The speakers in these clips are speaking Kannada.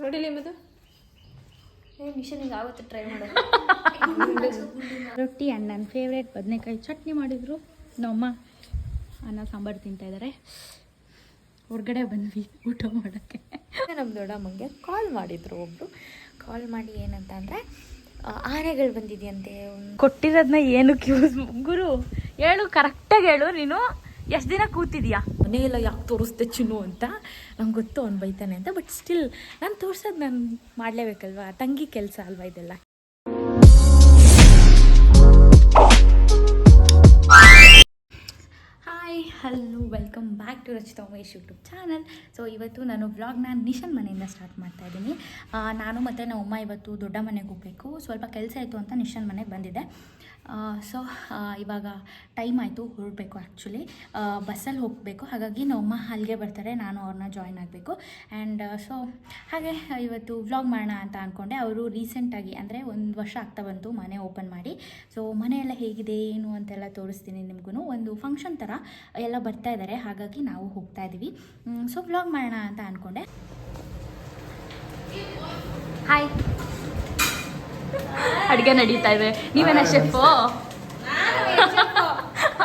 ನೋಡಿಲ್ಲ ಮದು ಮಿಷನಿಗೆ ಆಗುತ್ತೆ ಟ್ರೈ ರೊಟ್ಟಿ ಆ್ಯಂಡ್ ನನ್ನ ಫೇವ್ರೇಟ್ ಬದನೆಕಾಯಿ ಚಟ್ನಿ ಮಾಡಿದರು. ನಮ್ಮಮ್ಮ ಅನ್ನ ಸಾಂಬಾರು ತಿಂತಾ ಇದ್ದಾರೆ ಹೊರಗಡೆ ಬಂದ್ವಿ ಊಟ ಮಾಡೋಕ್ಕೆ. ನಮ್ಮ ದೊಡ್ಡಮ್ಮಂಗೆ ಕಾಲ್ ಮಾಡಿದ್ರು ಒಬ್ರು. ಕಾಲ್ ಮಾಡಿ ಏನಂತ ಅಂದರೆ ಆನೆಗಳು ಬಂದಿದೆಯಂತೆ. ಕೊಟ್ಟಿರೋದನ್ನ ಏನಕ್ಕೆ ಯೂಸ್ ಗುರು ಹೇಳು ಕರೆಕ್ಟಾಗಿ ಹೇಳು. ನೀನು ಎಷ್ಟು ದಿನ ಕೂತಿದ್ಯಾ? ಮನೆಯೆಲ್ಲ ಯಾಕೆ ತೋರಿಸ್ದೆ ಚಿನ್ನು ಅಂತ? ನಂಗೆ ಗೊತ್ತು ಅವ್ನು ಬೈತಾನೆ ಅಂತ. ಬಟ್ ಸ್ಟಿಲ್ ನಾನು ತೋರ್ಸೋದು ನಾನು ಮಾಡಲೇಬೇಕಲ್ವಾ? ತಂಗಿ ಕೆಲಸ ಅಲ್ವಾ ಇದೆಲ್ಲ? Hi hello welcome back to Rachita Umesh YouTube channel so ಇವತ್ತು ನಾನು ವ್ಲಾಗ್ನ ನಿಶನ್ ಮನೆಯಿಂದ ಸ್ಟಾರ್ಟ್ ಮಾಡ್ತಾ ಇದ್ದೀನಿ. ನಾನು ಮತ್ತು ನಮ್ಮ ಅಮ್ಮ ಇವತ್ತು ದೊಡ್ಡ ಮನೆಗೆ ಹೋಗಬೇಕು. ಸ್ವಲ್ಪ ಕೆಲಸ ಆಯಿತು ಅಂತ ನಿಶನ್ ಮನೆಗೆ ಬಂದಿದ್ದೆ. ಸೊ ಇವಾಗ ಟೈಮ್ ಆಯಿತು ಹೊರಡಬೇಕು ಆ್ಯಕ್ಚುಲಿ ಬಸ್ಸಲ್ಲಿ ಹೋಗಬೇಕು. ಹಾಗಾಗಿ ನಮ್ಮಮ್ಮ ಅಲ್ಲಿಗೆ ಬರ್ತಾರೆ, ನಾನು ಅವ್ರನ್ನ ಜಾಯ್ನ್ ಆಗಬೇಕು. ಆ್ಯಂಡ್ ಸೊ ಹಾಗೆ ಇವತ್ತು ವ್ಲಾಗ್ ಮಾಡೋಣ ಅಂತ ಅಂದ್ಕೊಂಡೆ ಅವರು ರೀಸೆಂಟಾಗಿ ಅಂದರೆ ಒಂದು ವರ್ಷ ಆಗ್ತಾ ಬಂತು ಮನೆ ಓಪನ್ ಮಾಡಿ. ಸೊ ಮನೆಯೆಲ್ಲ ಹೇಗಿದೆ, ಏನು ಅಂತೆಲ್ಲ ತೋರಿಸ್ತೀನಿ ನಿಮಗೂ ಒಂದು ಫಂಕ್ಷನ್ ಥರ ಎಲ್ಲ ಬರ್ತಾ ಇದ್ದಾರೆ ಹಾಗಾಗಿ ನಾವು ಹೋಗ್ತಾ ಇದ್ದೀವಿ ಸೊ ವ್ಲಾಗ್ ಮಾಡೋಣ ಅಂತ ಅಂದ್ಕೊಂಡೆ ಹಾಯ್ ಅಡುಗೆ ನಡೀತಾ ಇದೆ. ನೀವೇನ ಶೆಫ್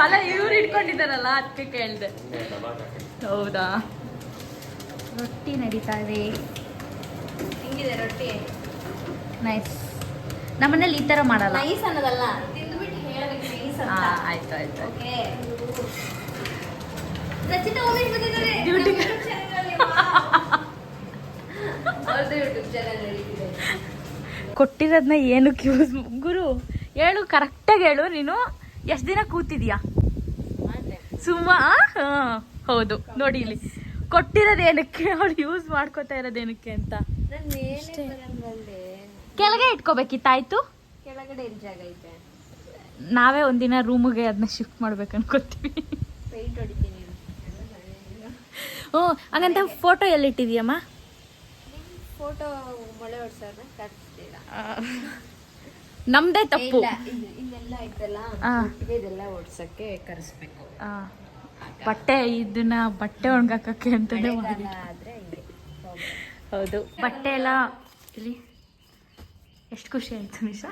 ಅಲ್ಲ ಇವ್ರು ಇಟ್ಕೊಂಡಿದ್ದಾರಲ್ಲ ಅದಕ್ಕೆ ಕೇಳಿದೆ. ಹೌದಾ? ರೊಟ್ಟಿ ನಡೀತಾ ಇದೆ. ಹಿಂಗಿದೆ ರೊಟ್ಟಿ? ನೈಸ್ ನಮ್ಮನೇಲಿ ಈ ಥರ ಮಾಡಲ್ಲ. ನೈಸ್ ಅನ್ನೋದಲ್ಲ ತಿಂದ್ಬಿಟ್ಟು ಹೇಳಬೇಕು ನೈಸ್ ಅಂತ. ಆಯ್ತು ಆಯ್ತು ಓಕೆ. ರಚಿತಾ ಉಮೇಶ್ ಬಂದಿದ್ದಾರೆ Duty. ಅವ್ರದ್ದು ಯೂಟ್ಯೂಬ್ ಚಾನಲ್ ನಡೀತಿದೆ. ಕೊಟ್ಟಿರೋದನ್ನ ಏನಕ್ಕೆ ಯೂಸ್ ಗುರು ಹೇಳು ಕರೆಕ್ಟಾಗಿ ಹೇಳು. ನೀನು ಎಷ್ಟು ದಿನ ಕೂತಿದ್ಯಾ? ಸುಮ್ಮ ಹೌದು. ನೋಡಿ ಇಲ್ಲಿ. ಕೊಟ್ಟಿರೋದು ಏನಕ್ಕೆ? ಅವ್ಳು ಯೂಸ್ ಮಾಡ್ಕೋತಾ ಇರೋದು ಏನಕ್ಕೆ ಅಂತ. ಕೆಳಗೆ ಇಟ್ಕೋಬೇಕಿತ್ತಾಯ್ತು ಕೆಳಗಡೆ ಜಾಗ ಐತೆ? ನಾವೇ ಒಂದಿನ ರೂಮಿಗೆ ಅದನ್ನ ಶಿಫ್ಟ್ ಮಾಡ್ಬೇಕು ಅನ್ಕೋತೀವಿ ಹ್ಞೂ ಹಂಗಂತ ಫೋಟೋ ಎಲ್ಲಿಟ್ಟಿದ್ಯಮ್ಮ ಫೋಟೋ ಮೊಳೆ ಕಟ್ತಿಲ್ಲ ನಮ್ದೇ ತಪ್ಪು. ಇಲ್ಲೆಲ್ಲ ಐತಲ್ಲ ಇದೆಲ್ಲ ಓಡ್ಸಕ್ಕೆ ಕರೆಸ್ಬೇಕು. ಬಟ್ಟೆ ಇದನ್ನ ಬಟ್ಟೆ ಒಣಗಾಕಕ್ಕೆ ಅಂತಾನೆ ಹೌದು. ಬಟ್ಟೆ ಎಲ್ಲ ಇಲ್ಲಿ ಎಷ್ಟು ಖುಷಿ ಆಯ್ತು ನಿಶಾ?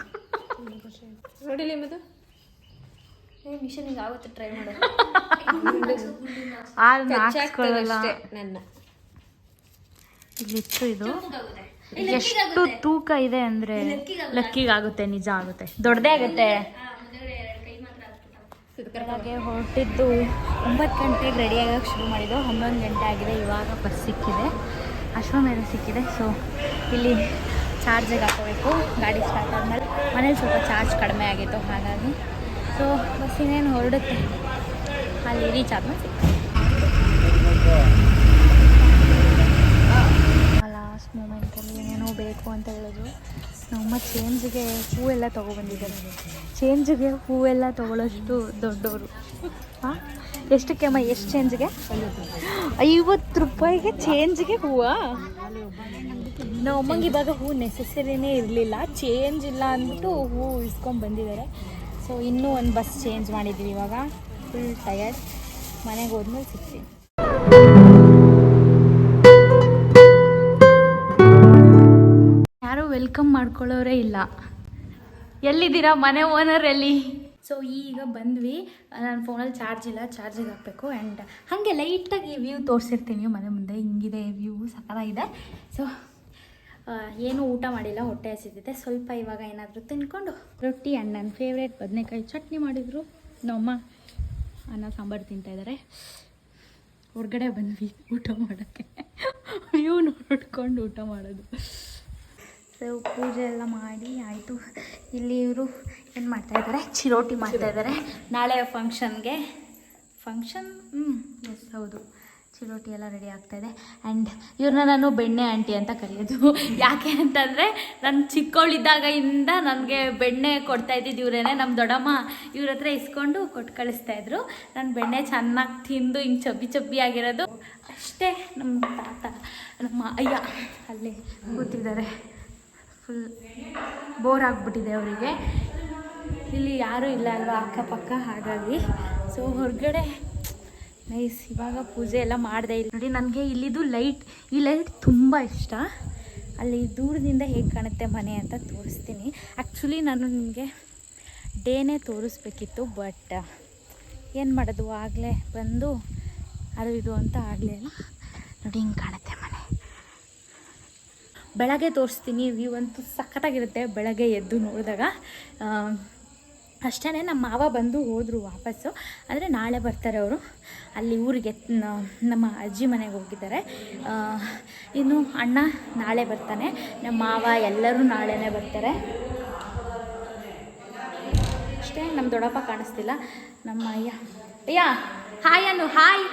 ನೋಡಿಲಿ ಮದು ಏ ಮಿಷನಿಗೆ ಆವತ್ತು ಟ್ರೈ ಮಾಡೋದು ನನ್ನ. ಇಲ್ಲಿತ್ತು ಇದು. ಎಷ್ಟು ತೂಕ ಇದೆ ಅಂದ್ರೆ ಲಕ್ಕಿಗೆ ಆಗುತ್ತೆ ನಿಜ ಆಗುತ್ತೆ. ದೊಡ್ಡದೇ ಆಗುತ್ತೆ. ಹೊರಟಿದ್ದು ಒಂಬತ್ತು ಗಂಟೆಗೆ ರೆಡಿ ಆಗೋಕೆ ಶುರು ಮಾಡಿದ್ದು. ಹನ್ನೊಂದು ಗಂಟೆ ಆಗಿದೆ ಇವಾಗ ಬಸ್ ಸಿಕ್ಕಿದೆ. ಅಶ್ವಮೇಧ ಮೇಲೆ ಸಿಕ್ಕಿದೆ ಸೊ ಇಲ್ಲಿ ಚಾರ್ಜಿಗೆ ಹಾಕೋಬೇಕು ಗಾಡಿ ಸ್ಟಾರ್ಟ್ ಆದಮೇಲೆ ಮನೇಲಿ ಸ್ವಲ್ಪ ಚಾರ್ಜ್ ಕಡಿಮೆ ಆಗಿತ್ತು ಹಾಗಾಗಿ. ಸೊ ಬಸ್ ಇನ್ನೇನು ಹೊರಡುತ್ತೆ. ಅಲ್ಲಿ ರೀಚ್ ಆದ್ಮೇಲೆ ಬೇಕು ಅಂತ ಹೇಳಿದ್ರು. ನಮ್ಮ ಚೇಂಜ್ಗೆ ಹೂವೆಲ್ಲ ತೊಗೊಬಂದಿದ್ದಾರೆ. ಚೇಂಜ್ಗೆ ಹೂವೆಲ್ಲ ತೊಗೊಳ್ಳೋಷ್ಟು ದೊಡ್ಡವರು. ಹಾಂ? ಎಷ್ಟಕ್ಕೆ ಅಮ್ಮ, ಎಷ್ಟು ಚೇಂಜ್ಗೆ? ಐವತ್ತು ರೂಪಾಯಿಗೆ ಚೇಂಜ್ಗೆ ಹೂವಾ? ನಮ್ಮ ಅಮ್ಮಂಗೆ ಇವಾಗ ಹೂ ನೆಸೆಸರಿನೇ ಇರಲಿಲ್ಲ. ಚೇಂಜ್ ಇಲ್ಲ ಅಂದ್ಬಿಟ್ಟು ಹೂ ಇಸ್ಕೊಂಡು ಬಂದಿದ್ದಾರೆ. ಸೊ ಇನ್ನೂ ಒಂದು ಬಸ್ ಚೇಂಜ್ ಮಾಡಿದ್ದೀವಿ ಇವಾಗ. ಫುಲ್ ಟಯರ್ಡ್ ಮನೆಗೆ ಹೋದ್ಮೇಲೆ ಸಿಗ್ತೀನಿ. ವೆಲ್ಕಮ್ ಮಾಡ್ಕೊಳ್ಳೋರೇ ಇಲ್ಲ. ಎಲ್ಲಿದ್ದೀರಾ ಮನೆ ಓನರ್ ಎಲ್ಲಿ? ಸೊ ಈಗ ಬಂದ್ವಿ. ನನ್ನ ಫೋನಲ್ಲಿ ಚಾರ್ಜ್ ಇಲ್ಲ ಚಾರ್ಜಿಗೆ ಹಾಕಬೇಕು ಆ್ಯಂಡ್ ಹಾಗೆ ಲೈಟಾಗಿ ವ್ಯೂ ತೋರಿಸಿರ್ತೀನಿ ಮನೆ ಮುಂದೆ. ಹಿಂಗಿದೆ ವ್ಯೂ ಸಕಾಲಾಗಿದೆ ಸೊ ಏನು ಊಟ ಮಾಡಿಲ್ಲ, ಹೊಟ್ಟೆ ಹಸಿದಿದೆ. ಸ್ವಲ್ಪ ಇವಾಗ ಏನಾದರೂ ತಿನ್ಕೊಂಡು ರೊಟ್ಟಿ ಆ್ಯಂಡ್ ನನ್ನ ಫೇವ್ರೇಟ್ ಬದನೆಕಾಯಿ ಚಟ್ನಿ ಮಾಡಿದರು. ನಮ್ಮಮ್ಮ ಅನ್ನ, ಸಾಂಬಾರು ತಿಂತಾ ಇದ್ದಾರೆ ಹೊರಗಡೆ ಬಂದ್ವಿ ಊಟ ಮಾಡೋಕ್ಕೆ. ವ್ಯೂ ನೋಡ್ಕೊಂಡು ಊಟ ಮಾಡೋದು. ಸೊ ಪೂಜೆ ಎಲ್ಲ ಮಾಡಿ ಆಯಿತು. ಇಲ್ಲಿ ಇವರು ಏನು ಮಾಡ್ತಾಯಿದ್ದಾರೆ ಚಿರೋಟಿ ಮಾಡ್ತಾಯಿದ್ದಾರೆ ನಾಳೆ ಫಂಕ್ಷನ್ಗೆ ಫಂಕ್ಷನ್ ಹ್ಞೂ ಎಸ್ ಹೌದು. ಚಿರೋಟಿ ಎಲ್ಲ ರೆಡಿ ಆಗ್ತಾಯಿದೆ ಆ್ಯಂಡ್ ಇವ್ರನ್ನ ನಾನು ಬೆಣ್ಣೆ ಆಂಟಿ ಅಂತ ಕರೆಯೋದು. ಯಾಕೆ ಅಂತಂದರೆ ನಾನು ಚಿಕ್ಕವಳಿದ್ದಾಗ ಇಂದ ನನಗೆ ಬೆಣ್ಣೆ ಕೊಡ್ತಾ ಇದ್ದಿದ್ದು ಇವರೇನೆ. ನಮ್ಮ ದೊಡ್ಡಮ್ಮ ಇವ್ರ ಹತ್ರ ಇಸ್ಕೊಂಡು ಕೊಟ್ಟು ಕಳಿಸ್ತಾಯಿದ್ರು ನಾನು ಬೆಣ್ಣೆ ಚೆನ್ನಾಗಿ ತಿಂದು ಹಿಂಗೆ ಚಬ್ಬಿ ಚಬ್ಬಿ ಆಗಿರೋದು. ಅಷ್ಟೇ ನಮ್ಮ ತಾತ, ನಮ್ಮ ಅಯ್ಯ ಅಲ್ಲಿ ಕೂತಿದ್ದಾರೆ. ಫುಲ್ ಬೋರ್ ಆಗಿಬಿಟ್ಟಿದೆ ಅವರಿಗೆ. ಇಲ್ಲಿ ಯಾರೂ ಇಲ್ಲ ಅಲ್ವಾ ಅಕ್ಕಪಕ್ಕ, ಹಾಗಾಗಿ. ಸೊ ಹೊರಗಡೆ ನೈಸ್ ಇವಾಗ ಪೂಜೆ ಎಲ್ಲ ಮಾಡಿದೆ ಇಲ್ಲಿ. ನೋಡಿ, ನನಗೆ ಇಲ್ಲಿದು ಲೈಟ್ ಈ ಲೈಟ್ ತುಂಬ ಇಷ್ಟ. ಅಲ್ಲಿ ದೂರದಿಂದ ಹೇಗೆ ಕಾಣುತ್ತೆ ಮನೆ ಅಂತ ತೋರಿಸ್ತೀನಿ. ಆ್ಯಕ್ಚುಲಿ ನಾನು ನಿಮಗೆ ಡೇನೇ ತೋರಿಸ್ಬೇಕಿತ್ತು ಬಟ್ ಏನು ಮಾಡೋದು ಆಗಲೇ ಬಂದು ಅದು ಇದು ಅಂತ ಆಗಲಿಲ್ಲ ನೋಡಿ, ಹಿಂಗೆ ಕಾಣುತ್ತೆ. ಬೆಳಗ್ಗೆ ತೋರಿಸ್ತೀನಿ. ವ್ಯೂ ಅಂತೂ ಸಖತ್ತಾಗಿರುತ್ತೆ. ಬೆಳಗ್ಗೆ ಎದ್ದು ನೋಡಿದಾಗ. ಅಷ್ಟೇ ನಮ್ಮ ಮಾವ ಬಂದು ಹೋದರು ವಾಪಸ್ಸು. ಅಂದರೆ ನಾಳೆ ಬರ್ತಾರೆ ಅವರು. ಅಲ್ಲಿ ಊರಿಗೆ ನಮ್ಮ ಅಜ್ಜಿ ಮನೆಗೆ ಹೋಗಿದ್ದಾರೆ. ಇನ್ನು ಅಣ್ಣ ನಾಳೆ ಬರ್ತಾನೆ. ನಮ್ಮ ಮಾವ ಎಲ್ಲರೂ ನಾಳೆನೇ ಬರ್ತಾರೆ. ಅಷ್ಟೇ ನಮ್ಮ ದೊಡ್ಡಪ್ಪ ಕಾಣಿಸ್ತಿಲ್ಲ. ನಮ್ಮ ಅಯ್ಯ. ಅಯ್ಯ ಹಾಯ್ ಅನ್ನು ಹಾಯ್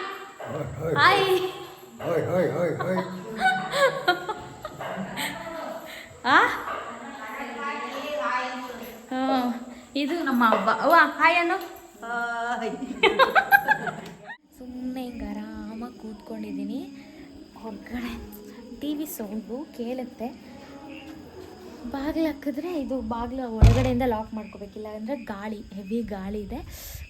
ಹಾಯ್. ಆ? ಇದು ನಮ್ಮ ಹಬ್ಬ. ಅವ್ವ ಹಾಯ್ ಅನ್ನು ಸುಮ್ಮನೆ ಹಿಂಗೆ ಆರಾಮಾಗಿ ಕೂತ್ಕೊಂಡಿದ್ದೀನಿ. ಹೊರಗಡೆ ಟಿ ವಿ ಸೌಂಡು ಕೇಳುತ್ತೆ. ಬಾಗಿಲು ಹಾಕಿದ್ರೆ ಇದು ಬಾಗಿಲು ಒಳಗಡೆಯಿಂದ ಲಾಕ್ ಮಾಡ್ಕೋಬೇಕಿಲ್ಲ ಅಂದರೆ ಗಾಳಿ ಹೆವಿ ಗಾಳಿ ಇದೆ.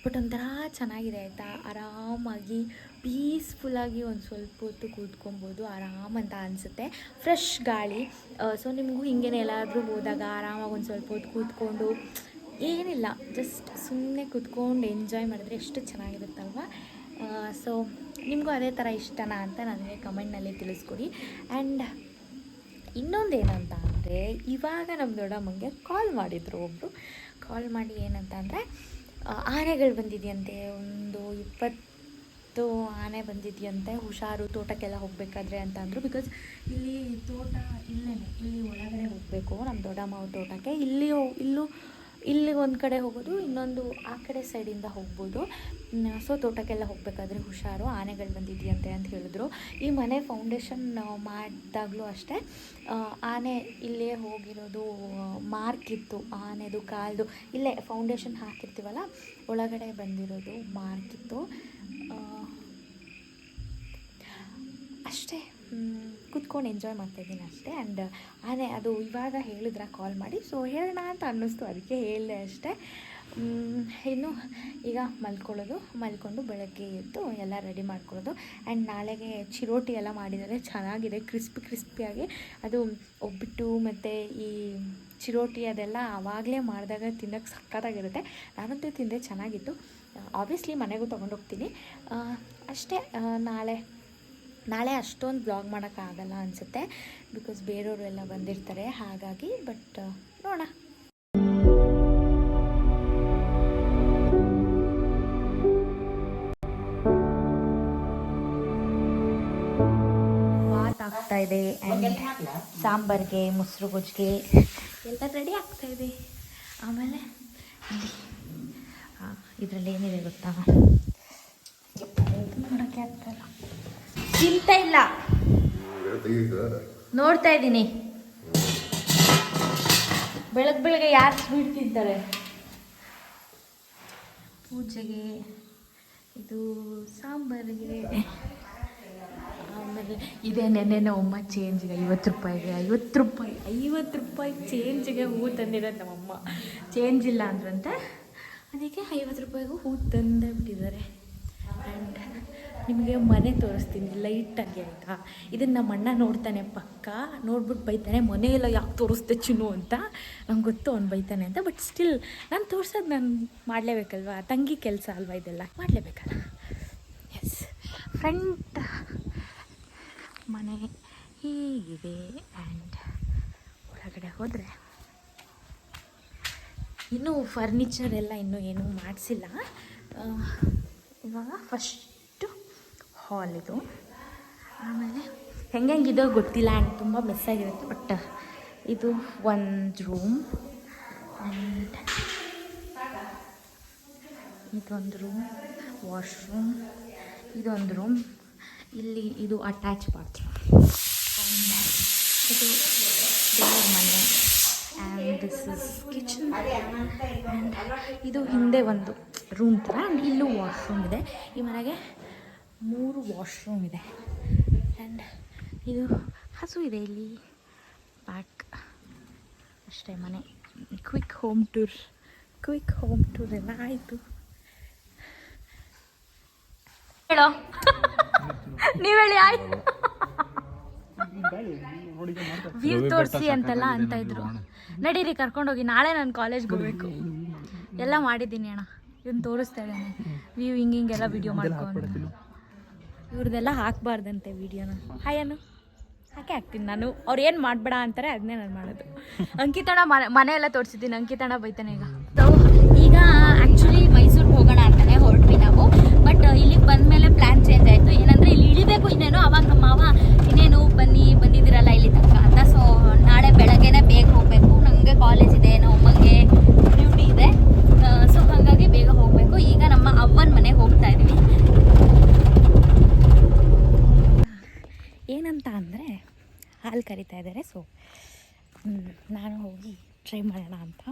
ಬಟ್ ಒಂಥರ ಚೆನ್ನಾಗಿದೆ ಆಯಿತಾ? ಆರಾಮಾಗಿ ಪೀಸ್ಫುಲ್ಲಾಗಿ ಒಂದು ಸ್ವಲ್ಪ ಹೊತ್ತು ಕೂತ್ಕೊಬೋದು. ಆರಾಮಂತ ಅನಿಸುತ್ತೆ. ಫ್ರೆಶ್ ಗಾಳಿ. ಸೊ ನಿಮಗೂ ಹಿಂಗೇನೆ ಎಲ್ಲಾದರೂ ಹೋದಾಗ ಆರಾಮಾಗಿ ಒಂದು ಸ್ವಲ್ಪ ಹೊತ್ತು ಕೂತ್ಕೊಂಡು, ಏನಿಲ್ಲ ಜಸ್ಟ್ ಸುಮ್ಮನೆ ಕೂತ್ಕೊಂಡು ಎಂಜಾಯ್ ಮಾಡಿದ್ರೆ ಎಷ್ಟು ಚೆನ್ನಾಗಿರುತ್ತಲ್ವ? ಸೊ ನಿಮಗೂ ಅದೇ ಥರ ಇಷ್ಟನಾ ಅಂತ ನನಗೆ ಕಮೆಂಟ್ನಲ್ಲಿ ತಿಳಿಸ್ಕೊಡಿ. ಆ್ಯಂಡ್ ಇನ್ನೊಂದೇನಂತ ಅಂದರೆ ಇವಾಗ ನಮ್ಮ ದೊಡ್ಡಮ್ಮಂಗೆ ಕಾಲ್ ಮಾಡಿದರು ಒಬ್ಬರು ಕಾಲ್ ಮಾಡಿ ಏನಂತ ಅಂದರೆ ಆನೆಗಳು ಬಂದಿದೆಯಂತೆ, ಒಂದು ಇಪ್ಪತ್ತು ಆನೆ ಬಂದಿದೆಯಂತೆ, ಹುಷಾರು, ತೋಟಕ್ಕೆಲ್ಲ ಹೋಗಬೇಕಾದ್ರೆ ಅಂತ ಅಂದರು ಬಿಕಾಸ್ ಇಲ್ಲಿ ತೋಟ ಇಲ್ಲೇ ಇಲ್ಲಿ ಒಳಗಡೆ ಹೋಗಬೇಕು ನಮ್ಮ ದೊಡ್ಡಮ್ಮ ತೋಟಕ್ಕೆ. ಇಲ್ಲಿ ಇಲ್ಲೂ ಇಲ್ಲಿ ಒಂದು ಕಡೆ ಹೋಗೋದು, ಇನ್ನೊಂದು ಆ ಕಡೆ ಸೈಡಿಂದ ಹೋಗ್ಬೋದು. ಸೊ ತೋಟಕ್ಕೆಲ್ಲ ಹೋಗಬೇಕಾದ್ರೆ ಹುಷಾರು, ಆನೆಗಳು ಬಂದಿದೆಯಂತೆ ಅಂತ ಹೇಳಿದ್ರು. ಈ ಮನೆ ಫೌಂಡೇಶನ್ ಮಾಡಿದಾಗಲೂ ಅಷ್ಟೇ ಆನೆ ಇಲ್ಲೇ ಹೋಗಿರೋದು ಮಾರ್ಕ್ ಇತ್ತು. ಆನೆದು ಕಾಲ್ದು, ಇಲ್ಲೇ ಫೌಂಡೇಶನ್ ಹಾಕಿರ್ತೀವಲ್ಲ, ಒಳಗಡೆ ಬಂದಿರೋದು ಮಾರ್ಕ್ ಇತ್ತು. ಕುತ್ಕೊಂಡು ಎಂಜಾಯ್ ಮಾಡ್ತಾಯಿದ್ದೀನಿ ಅಷ್ಟೇ. ಆ್ಯಂಡ್ ಅದೇ ಅದು ಇವಾಗ ಹೇಳಿದ್ರ ಕಾಲ್ ಮಾಡಿ. ಸೊ ಹೇಳೋಣ ಅಂತ ಅನ್ನಿಸ್ತು. ಅದಕ್ಕೆ ಹೇಳಿದೆ ಅಷ್ಟೇ. ಇನ್ನು ಈಗ ಮಲ್ಕೊಳ್ಳೋದು. ಮಲ್ಕೊಂಡು ಬೆಳಗ್ಗೆ ಎದ್ದು ಎಲ್ಲ ರೆಡಿ ಮಾಡ್ಕೊಳ್ಳೋದು. ಆ್ಯಂಡ್ ನಾಳೆಗೆ ಚಿರೋಟಿ ಎಲ್ಲ ಮಾಡಿದರೆ ಚೆನ್ನಾಗಿದೆ. ಕ್ರಿಸ್ಪಿ ಕ್ರಿಸ್ಪಿಯಾಗಿ ಅದು ಒಬ್ಬಿಟ್ಟು ಮತ್ತು ಈ ಚಿರೋಟಿ ಅದೆಲ್ಲ ಆವಾಗಲೇ ಮಾಡಿದಾಗ ತಿನ್ನೋಕ್ಕೆ ಸಕ್ಕತ್ತಾಗಿರುತ್ತೆ ನಾನಂತೂ ತಿಂದೆ, ಚೆನ್ನಾಗಿತ್ತು. ಆಬ್ವಿಯಸ್ಲಿ ಮನೆಗೂ ತೊಗೊಂಡೋಗ್ತೀನಿ. ಅಷ್ಟೇ. ನಾಳೆ ನಾಳೆ ಅಷ್ಟೊಂದು ಬ್ಲಾಗ್ ಮಾಡೋಕ್ಕಾಗಲ್ಲ ಅನಿಸುತ್ತೆ ಬಿಕಾಸ್ ಬೇರೆಯವರು ಎಲ್ಲ ಬಂದಿರ್ತಾರೆ ಹಾಗಾಗಿ ಬಟ್ ನೋಡೋಣ. ಬಾತ್ ಆಗ್ತಾ ಇದೆ ಆ್ಯಂಡ್ ಸಾಂಬಾರ್ಗೆ ಮೊಸರು ಗೊಜ್ಜಿಗೆ ಎಲ್ಲ ರೆಡಿ ಆಗ್ತಾ ಇದೆ. ಆಮೇಲೆ ಇದರಲ್ಲಿ ಏನಿದೆ ಗೊತ್ತಾ? ನೋಡೋಕ್ಕೆ ಆಗ್ತಾ ಚಿಂತೆ ಇಲ್ಲ. ನೋಡ್ತಾ ಇದ್ದೀನಿ. ಬೆಳಗ್ಗೆ ಬೆಳಗ್ಗೆ ಯಾರು ಸ್ವೀಟ್ ತಿಂತಾರೆ? ಪೂಜೆಗೆ ಇದು ಸಾಂಬಾರಿಗೆ. ಆಮೇಲೆ ಇದೇ ನೆನ್ನೆ ಅಮ್ಮ ಚೇಂಜ್ಗೆ ಐವತ್ತು ರೂಪಾಯಿಗೆ, ಐವತ್ತು ರೂಪಾಯಿ ಐವತ್ತು ರೂಪಾಯಿ ಚೇಂಜ್ಗೆ ಹೂ ತಂದಿರೋದು ನಮ್ಮಮ್ಮ ಚೇಂಜ್ ಇಲ್ಲ ಅಂದ್ರಂತೆ. ಅದಕ್ಕೆ ಐವತ್ತು ರೂಪಾಯಿಗೂ ಹೂ ತಂದೇ ಬಿಟ್ಟಿದ್ದಾರೆ. ನಿಮಗೆ ಮನೆ ತೋರಿಸ್ತೀನಿ ಲೈಟಾಗಿ ಆಯಿತಾ? ಇದನ್ನು ನಮ್ಮ ಅಣ್ಣ ನೋಡ್ತಾನೆ, ಪಕ್ಕ? ನೋಡ್ಬಿಟ್ಟು ಬೈತಾನೆ ಮನೆಯೆಲ್ಲ ಯಾಕೆ ತೋರಿಸ್ದೆ ಚಿನ್ನು? ಅಂತ. ನಂಗೆ ಗೊತ್ತು ಅವ್ನು ಬೈತಾನೆ ಅಂತ ಬಟ್ ಸ್ಟಿಲ್ ನಾನು ತೋರ್ಸೋದು ನಾನು ಮಾಡಲೇಬೇಕಲ್ವಾ? ತಂಗಿ ಕೆಲಸ ಅಲ್ವಾ ಇದೆಲ್ಲ? ಮಾಡಲೇಬೇಕಲ್ಲ? ಎಸ್ ಫ್ರೆಂಟ್ ಮನೆ ಹೀಗಿದೆ ಆ್ಯಂಡ್ ಒಳಗಡೆ ಹೋದರೆ ಇನ್ನೂ ಫರ್ನಿಚರ್ ಎಲ್ಲ ಇನ್ನೂ ಏನೂ ಮಾಡಿಸಿಲ್ಲ. ಇವಾಗ ಫಸ್ಟು ಹಾಲ್ ಇದು ಆಮೇಲೆ ಹೆಂಗೆ ಹೆಂಗಿದೋ ಗೊತ್ತಿಲ್ಲ, ಆ್ಯಂಡ್ ತುಂಬ ಮಿಸ್ ಆಗಿರುತ್ತೆ, ಬಟ್ ಇದು ಒಂದು ರೂಮ್. ಆ್ಯಂಡ್ ಇದೊಂದು ರೂಮ್, ವಾಶ್ರೂಮ್. ಇದೊಂದು ರೂಮ್. ಇಲ್ಲಿ ಇದು ಅಟ್ಯಾಚ್ ಬಾತ್ರೂಮ್. ಇದು ದೇವ್ರ ಮನೆ. And this is kitchen. And ಇದು ಹಿಂದೆ ಒಂದು ರೂಮ್ ಥರ, ಆ್ಯಂಡ್ ಇಲ್ಲೂ ವಾಶ್ರೂಮ್ ಇದೆ. ಈ ಮನೆಗೆ ಮೂರು ವಾಶ್ರೂಮ್ ಇದೆ. ಆ್ಯಂಡ್ ಇದು ಹಸು ಇದೆ ಇಲ್ಲಿ. ಬ್ಯಾಕ್ ಅಷ್ಟೇ ಮನೆ. Quick home tour quick home tour ಎಲ್ಲ ಆಯಿತು. ಹೇಳೋ? ನೀವು ಹೇಳಿ ಆಯ್ತು. ವ್ಯೂ ತೋರಿಸಿ ಅಂತೆಲ್ಲ ಅಂತ ಇದ್ರು. ನಡೀರಿ ಕರ್ಕೊಂಡೋಗಿ. ನಾಳೆ ನಾನು ಕಾಲೇಜ್ಗೆ ಹೋಗ್ಬೇಕು. ಎಲ್ಲ ಮಾಡಿದ್ದೀನಿ ಅಣ್ಣ. ಇವನ್ ತೋರಿಸ್ತಾ ಇದ್ದಾನೆ. ವ್ಯೂ ಹಿಂಗೆ ಹಿಂಗೆಲ್ಲ ವಿಡಿಯೋ ಮಾಡ್ಕೊಂಡು. ಇವ್ರದ್ದೆಲ್ಲ ಹಾಕ್ಬಾರ್ದಂತೆ ವಿಡಿಯೋನ. ಹಾಯ್ ಅನ್ನು ಹಾಗೆ ಹಾಕ್ತೀನಿ ನಾನು. ಅವ್ರು ಏನು ಮಾಡಬೇಡ ಅಂತಾರೆ ಅದನ್ನೇ ನಾನು ಮಾಡೋದು. ಅಂಕಿತಣ್ಣ ಮನೆ ಎಲ್ಲ ತೋರಿಸಿದ್ದೀನಿ. ಅಂಕಿತಣ್ಣ ಬೈತಾನೆ ಈಗ. ಈಗ ಆ್ಯಕ್ಚುಲಿ ಮೈಸೂರಿಗೆ ಹೋಗೋಣ ಅಂತಾನೆ ಹೊರಟ್ವಿ ನಾವು. ಬಟ್ ಇಲ್ಲಿಗೆ ಬಂದಮೇಲೆ ಪ್ಲ್ಯಾನ್ ಚೇಂಜ್ ಆಯಿತು. ಏನಂದರೆ ಇಲ್ಲಿ ಇಳಿಬೇಕು ಇನ್ನೇನು. ಅವಾಗ ನಮ್ಮ ಮಾವ, ಇನ್ನೇನು ಬನ್ನಿ, ಬಂದಿದ್ದೀರಲ್ಲ ಇಲ್ಲಿ ತನಕ ಅಂತ ಸೊ ನಾಳೆ ಬೆಳಗ್ಗೆನೇ ಬೇಗ ಹೋಗಬೇಕು ನನಗೆ ಕಾಲೇಜ್ ಇದೆ ನಮ್ಮ ಅಮ್ಮಂಗೆ ಡ್ಯೂಟಿ ಇದೆ ಸೊ ಹಾಗಾಗಿ ಬೇಗ ಹೋಗಬೇಕು ಈಗ ನಮ್ಮ ಅವ್ವನ ಮನೆಗೆ ಹೋಗ್ತಾ ಇದ್ವಿ ಏನಂತ ಅಂದರೆ ಹಾಲು ಕರಿತಾ ಇದ್ದಾರೆ ಸೊ ನಾನು ಹೋಗಿ ಟ್ರೈ ಮಾಡೋಣ ಅಂತ.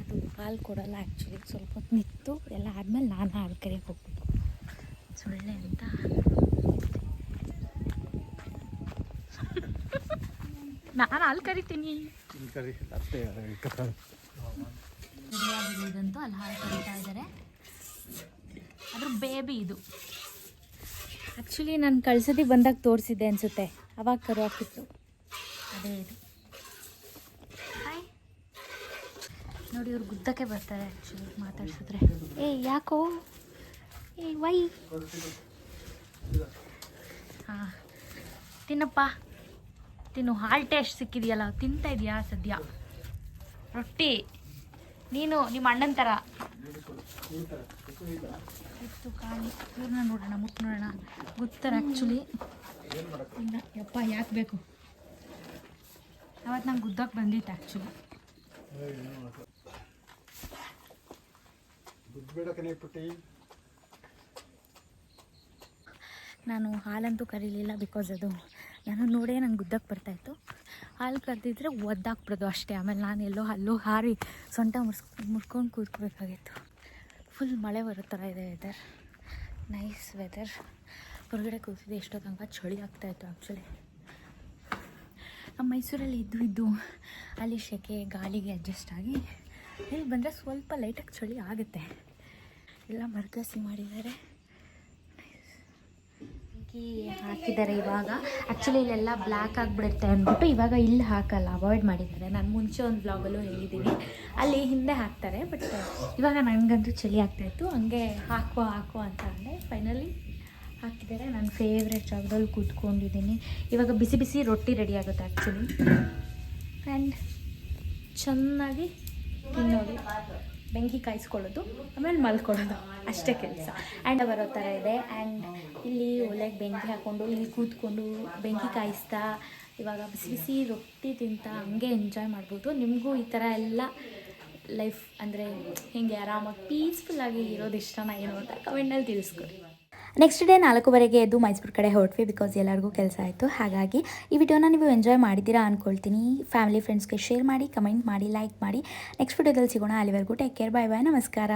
ಅದು ಹಾಲು ಕೊಡೋಲ್ಲ ಆ್ಯಕ್ಚುಲಿ ಸ್ವಲ್ಪ ಹೊತ್ತು ನಿಂತು ಎಲ್ಲ ಆದಮೇಲೆ ನಾನು ಹಾಲು ಕರಿಯಕ್ಕೆ ಹೋಗ್ಬಿಟ್ಟು ಸೊಳ್ಳೆ ಅಂತ. ನಾನು ಹಾಲು ಕರಿತೀನಿ. ಇದಂತೂ ಅಲ್ಲಿ ಹಾಲು ಕರಿತಾ ಇದ್ದಾರೆ. ಅದ್ರ ಬೇಬಿ ಇದು. ಆ್ಯಕ್ಚುಲಿ ನಾನು ಕಳ್ಸದಿ ಬಂದಾಗ ತೋರಿಸಿದ್ದೆ ಅನಿಸುತ್ತೆ. ಅವಾಗ ಕರು ಹಾಕಿತ್ತು ಅದೇ ಇದು. ಹಾಯ್ ನೋಡಿ ಇವ್ರು ಗುದ್ದಕ್ಕೆ ಬರ್ತಾರೆ ಆ್ಯಕ್ಚುಲಿ ಮಾತಾಡ್ಸಿದ್ರೆ. ಏ ಯಾಕೋ? ಏ ವೈ ಹಾಂ. ತಿನ್ನಪ್ಪ. ತಿನ್ನು ಹಾಲ್ ಟೇಸ್ಟ್ ಸಿಕ್ಕಿದೆಯಲ್ಲ ತಿಂತಾ ಇದೆಯಾ ಸದ್ಯ? ರೊಟ್ಟಿ. ನೀನು ನಿಮ್ಮ ಅಣ್ಣನ ಥರ ಇತ್ತು ಕಾಣಿ ಇವ್ರನ್ನ ನೋಡೋಣ ಮುಟ್ಟು ನೋಡೋಣ. ಗೊತ್ತಾರೆ ಆ್ಯಕ್ಚುಲಿ ಇಲ್ಲ ಯಪ್ಪ ಯಾಕೆ ಬೇಕು? ಅವತ್ತು ನಂಗೆ ಗುದ್ದಕ್ಕೆ ಬಂದಿತ್ತು ಆ್ಯಕ್ಚುಲಿ ನಾನು ಹಾಲಂತೂ ಕರೀಲಿಲ್ಲ ಬಿಕಾಸ್ ಅದು ನಾನು ನೋಡೇ ನಂಗೆ ಗುದ್ದಕ್ಕೆ ಬರ್ತಾಯಿತ್ತು ಹಾಲು ಕರೆದಿದ್ರೆ ಒದ್ದಾಕ್ಬಿಡೋದು ಅಷ್ಟೇ ಆಮೇಲೆ ನಾನು ಎಲ್ಲೋ ಅಲ್ಲೋ ಹಾರಿ ಸೊಂಟ ಮುರ್ಸ್ ಮುರ್ಕೊಂಡು ಕೂತ್ಕೋಬೇಕಾಗಿತ್ತು. ಫುಲ್ ಮಳೆ ಬರೋ ಥರ ಇದೆ ವೆದರ್ ನೈಸ್ ವೆದರ್ ಹೊರಗಡೆ ಕೂತಿದ್ದೆ, ಎಷ್ಟೋ ತನಕ ಚಳಿ ಆಗ್ತಾಯಿತ್ತು ಆ್ಯಕ್ಚುಲಿ ನಮ್ಮ ಮೈಸೂರಲ್ಲಿ ಇದ್ದು ಇದ್ದು ಅಲ್ಲಿ ಸೆಕೆ ಗಾಳಿಗೆ ಅಡ್ಜಸ್ಟ್ ಆಗಿ ಇಲ್ಲಿ ಬಂದರೆ ಸ್ವಲ್ಪ ಲೈಟಾಗಿ ಚಳಿ ಆಗುತ್ತೆ. ಎಲ್ಲ ಮರ್ಕಸಿ ಮಾಡಿದ್ದಾರೆ. ಹಾಕಿದ್ದಾರೆ ಇವಾಗ. ಆ್ಯಕ್ಚುಲಿ ಇಲ್ಲೆಲ್ಲ ಬ್ಲ್ಯಾಕ್ ಆಗಿಬಿಡುತ್ತೆ ಅಂದ್ಬಿಟ್ಟು ಇವಾಗ ಇಲ್ಲಿ ಹಾಕಲ್ಲ ಅವಾಯ್ಡ್ ಮಾಡಿದ್ದಾರೆ. ನಾನು ಮುಂಚೆ ಒಂದು ಬ್ಲಾಗಲ್ಲೂ ಹೇಳಿದ್ದೀನಿ. ಅಲ್ಲಿ ಹಿಂದೆ ಹಾಕ್ತಾರೆ ಬಟ್ ಇವಾಗ ನನಗಂತೂ ಚಳಿ ಆಗ್ತಾಯಿತ್ತು ಹಂಗೆ ಹಾಕುವ ಹಾಕುವ ಅಂತ ಅಂದರೆ ಫೈನಲಿ ಹಾಕಿದ್ದಾರೆ. ನನ್ನ ಫೇವ್ರೆಟ್ ಜಾಗದಲ್ಲಿ ಕೂತ್ಕೊಂಡಿದ್ದೀನಿ. ಇವಾಗ ಬಿಸಿ ಬಿಸಿ ರೊಟ್ಟಿ ರೆಡಿ ಆಗುತ್ತೆ ಆ್ಯಕ್ಚುಲಿ ಆ್ಯಂಡ್ ಚೆನ್ನಾಗಿ ತಿನ್ನೋದು. ಬೆಂಕಿ ಕಾಯಿಸ್ಕೊಳ್ಳೋದು, ಆಮೇಲೆ ಮಲ್ಕೊಳ್ಳೋದು. ಅಷ್ಟೇ ಕೆಲಸ. ಆ್ಯಂಡ್ ಬರೋ ಥರ ಇದೆ. ಆ್ಯಂಡ್ ಇಲ್ಲಿ ಒಲೆಗೆ ಬೆಂಕಿ ಹಾಕ್ಕೊಂಡು, ಇಲ್ಲಿ ಕೂತ್ಕೊಂಡು ಬೆಂಕಿ ಕಾಯಿಸ್ತಾ, ಇವಾಗ ಬಿಸಿ ಬಿಸಿ ರೊಟ್ಟಿ ತಿಂತಾ ಹಂಗೆ ಎಂಜಾಯ್ ಮಾಡ್ಬೋದು. ನಿಮಗೂ ಈ ಥರ ಎಲ್ಲ ಲೈಫ್ ಅಂದರೆ ಹೀಗೆ ಆರಾಮಾಗಿ ಪೀಸ್ಫುಲ್ಲಾಗಿ ಇರೋದು ಇಷ್ಟನ ಏನು ಅಂತ ಕಮೆಂಟ್ನಲ್ಲಿ ತಿಳಿಸ್ಕೊಡಿ. ನೆಕ್ಸ್ಟ್ ಡೇ ನಾಲ್ಕುವರೆಗೆ ಎದ್ದು ಮೈಸೂರು ಕಡೆ ಹೊರಟ್ವಿ ಬಿಕಾಸ್ ಎಲ್ಲರಿಗೂ ಕೆಲಸ ಆಯಿತು. ಹಾಗಾಗಿ ಈ ವಿಡಿಯೋನ ನೀವು ಎಂಜಾಯ್ ಮಾಡಿದ್ದೀರಾ ಅಂದ್ಕೊಳ್ತೀನಿ ಫ್ಯಾಮಿಲಿ ಫ್ರೆಂಡ್ಸ್ಗೆ ಶೇರ್ ಮಾಡಿ ಕಮೆಂಟ್ ಮಾಡಿ ಲೈಕ್ ಮಾಡಿ. ನೆಕ್ಸ್ಟ್ ವಿಡಿಯೋದಲ್ಲಿ ಸಿಗೋಣ. ಅಲ್ಲಿವರೆಗೂ ಟೇಕ್ ಕೇರ್ ಬಾಯ್ ಬಾಯ್ ನಮಸ್ಕಾರ.